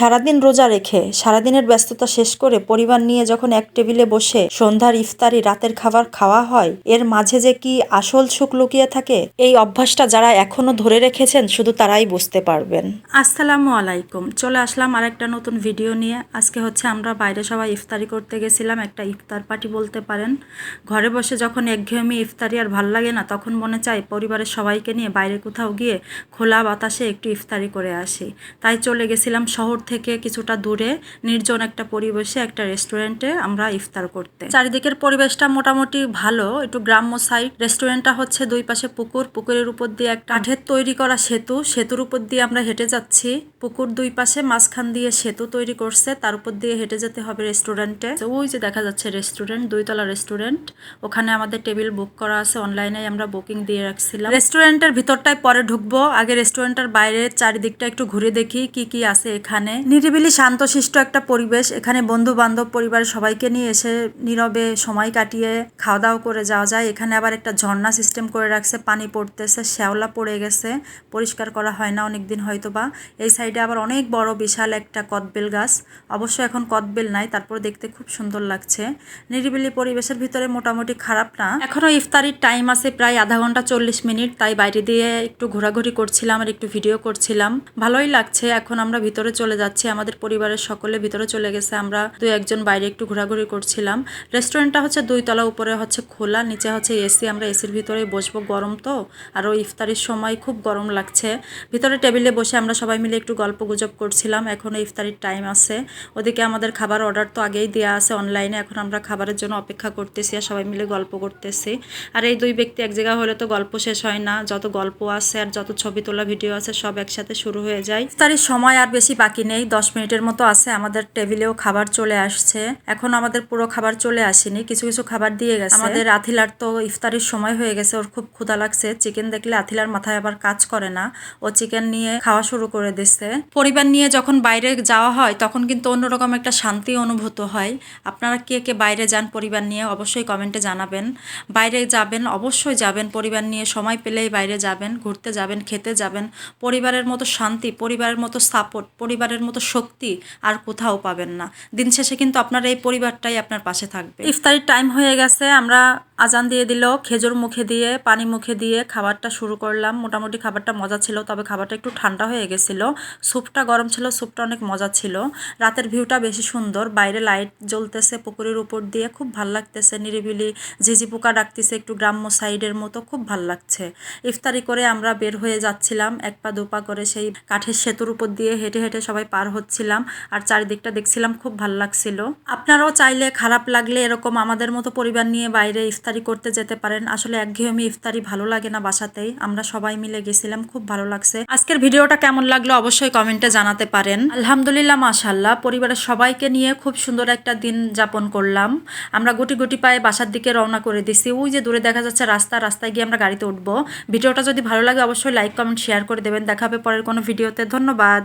সারাদিন রোজা রেখে সারাদিনের ব্যস্ততা শেষ করে পরিবার নিয়ে যখন এক টেবিলে বসে সন্ধ্যার ইফতারি, রাতের খাবার খাওয়া হয়, এর মাঝে যে কি আসল সুখ লুকিয়ে থাকে, এই অভ্যাসটা যারা এখনও ধরে রেখেছেন, শুধু তারাই বুঝতে পারবেন। আসসালামু আলাইকুম। চলে আসলাম আর একটা নতুন ভিডিও নিয়ে। আজকে হচ্ছে আমরা বাইরে সবাই ইফতারি করতে গেছিলাম, একটা ইফতার পার্টি বলতে পারেন। ঘরে বসে যখন একঘেয়েমি ইফতারি আর ভালো লাগে না, তখন মনে চায় পরিবারের সবাইকে নিয়ে বাইরে কোথাও গিয়ে খোলা বাতাসে একটু ইফতারি করে আসি। তাই চলে গেছিলাম শহর থেকে কিছুটা দূরে, নির্জন একটা পরিবেশে, একটা রেস্টুরেন্টে আমরা ইফতার করতে। চারিদিকের পরিবেশটা মোটামুটি ভালো, একটু গ্রাম্য সাইড রেস্টুরেন্টটা হচ্ছে দুই পাশে পুকুর, পুকুরের উপর দিয়ে একটা কাঠের তৈরি করা সেতু। সেতুর উপর দিয়ে আমরা হেঁটে যাচ্ছি। পুকুর দুই পাশে মাঝখান দিয়ে সেতু তৈরি করছে, তার উপর দিয়ে হেঁটে যেতে হবে রেস্টুরেন্টে ওই যে দেখা যাচ্ছে রেস্টুরেন্ট দুইতলা রেস্টুরেন্ট ওখানে আমাদের টেবিল বুক করা আছে অনলাইনে আমরা বুকিং দিয়ে রাখছিলাম। রেস্টুরেন্টের ভিতরটায় পরে ঢুকবো। আগে রেস্টুরেন্টের বাইরে চারিদিকটা একটু ঘুরে দেখি, কি কি আছে এখানে। নিরিবিলি শান্তশিষ্ট একটা পরিবেশ। এখানে বন্ধু বান্ধব পরিবারের সবাইকে নিয়ে এসে নীরবে সময় কাটিয়ে খাওয়া দাওয়া করে যাওয়া যায়। এখানে আবার একটা ঝর্ণা সিস্টেম করে রাখছে, পানি পড়তেছে, শ্যাওলা পড়ে গেছে, পরিষ্কার করা হয় না অনেক দিন হয়তো বা এই সাইডে আবার অনেক বড়, বিশাল একটা কদবেল গাছ। অবশ্য এখন কদবেল নাই, তারপর দেখতে খুব সুন্দর লাগছে। নিরিবিলি পরিবেশের ভিতরে মোটামুটি খারাপ না। এখনও ইফতারির টাইম আছে প্রায় আধা ঘণ্টা চল্লিশ মিনিট, তাই বাইরে দিয়ে একটু ঘোরাঘুরি করছিলাম আর একটু ভিডিও করছিলাম। ভালোই লাগছে, এখন আমরা ভিতরে চলে যাচ্ছি। আমাদের পরিবারের সকলে ভিতরে চলে গেছে। আমরা দু একজন বাইরে একটু ঘোরাঘুরি করছিলাম। রেস্টুরেন্টটা হচ্ছে দুই তলা, উপরে হচ্ছে খোলা, নিচে হচ্ছে এসি আমরা এসির ভিতরে বসবো। গরম তো, আর ওই ইফতারির সময় খুব গরম লাগছে। ভিতরে টেবিলে বসে আমরা সবাই মিলে একটু গল্প গুজব করছিলাম। এখনও ইফতারির টাইম আছে। ওদিকে আমাদের খাবার অর্ডার তো আগেই দেওয়া আছে অনলাইনে। এখন আমরা খাবারের জন্য অপেক্ষা করতেছি আর সবাই মিলে গল্প করতেছি। আর এই দুই ব্যক্তি এক জায়গায় হলে তো গল্প শেষ হয় না। যত গল্প আছে আর যত ছবি তোলা ভিডিও আছে সব একসাথে শুরু হয়ে যায়। ইফতারির সময় আর বেশি বাকি নেই। দশ মিনিটের মতো আছে, আমাদের টেবিলেও খাবার চলে আসছে। এখন আমাদের পুরো খাবার চলে আসেনি, কিছু কিছু খাবার দিয়ে গেছে। আমাদের আথিলার তো ইফতারির সময় হয়ে গেছে, ওর খুব ক্ষুধা লাগছে। চিকেন দেখলে আথিলার মাথায় আবার কাজ করে না। ও চিকেন নিয়ে খাওয়া শুরু করে দিচ্ছে পরিবার নিয়ে যখন বাইরে যাওয়া হয়, তখন কিন্তু অন্যরকম একটা শান্তি অনুভূত হয়। আপনারা কে কে বাইরে যান পরিবার নিয়ে, অবশ্যই কমেন্টে জানাবেন। বাইরে যাবেন, অবশ্যই যাবেন। পরিবার নিয়ে সময় পেলেই বাইরে যাবেন, ঘুরতে যাবেন, খেতে যাবেন। পরিবারের মতো শান্তি, পরিবারের মতো সাপোর্ট, পরিবারের মতো শক্তি আর কোথাও পাবেন না। দিন শেষে কিন্তু আপনার এই পরিবারটাই আপনার পাশে থাকবে। ইফতারির টাইম হয়ে গেছে, আমরা আজান দিয়ে দিল, খেজুর মুখে দিয়ে, পানি মুখে দিয়ে খাবারটা শুরু করলাম। মোটামুটি খাবারটা মজা ছিল, তবে খাবারটা একটু ঠান্ডা হয়ে গেছিল। স্যুপটা গরম ছিল, স্যুপটা অনেক মজা ছিল। রাতের ভিউটা বেশি সুন্দর, বাইরে লাইট জ্বলতেছে পুকুরের উপর দিয়ে, খুব ভালো লাগতেছে। নিরিবিলি ঝিঝি পোকা ডাকতেছে একটু গ্রাম্য সাইডের মতো, খুব ভালো লাগছে। ইফতারি করে আমরা বের হয়ে যাচ্ছিলাম, এক পা দুপা করে সেই কাঠের সেতুর উপর দিয়ে হেঁটে হেঁটে সবাই পার হচ্ছিলাম আর চারিদিকটা দেখছিলাম খুব ভালো লাগছিল। আপনারাও চাইলে খারাপ লাগলে এরকম আমাদের মতো পরিবার নিয়ে বাইরে ইফতারি করতে যেতে পারেন। আসলে একঘেয়েমি ইফতারি ভালো লাগে না বাসাতেই। আমরা সবাই মিলে গেছিলাম, খুব ভালো লাগছে। আজকের ভিডিওটা কেমন লাগল অবশ্যই কমেন্টে জানাতে পারেন। আলহামদুলিল্লাহ মাশাল্লাহ পরিবারের সবাইকে নিয়ে খুব সুন্দর একটা দিন যাপন করলাম। আমরা গুটি গুটি পায়ে বাসার দিকে রওনা করে দিছি। ওই যে দূরে দেখা যাচ্ছে রাস্তা, রাস্তায় গিয়ে আমরা গাড়িতে উঠবো। ভিডিওটা যদি ভালো লাগে, অবশ্যই লাইক, কমেন্ট, শেয়ার করে দেবেন। দেখা হবে পরের কোনো ভিডিওতে। ধন্যবাদ।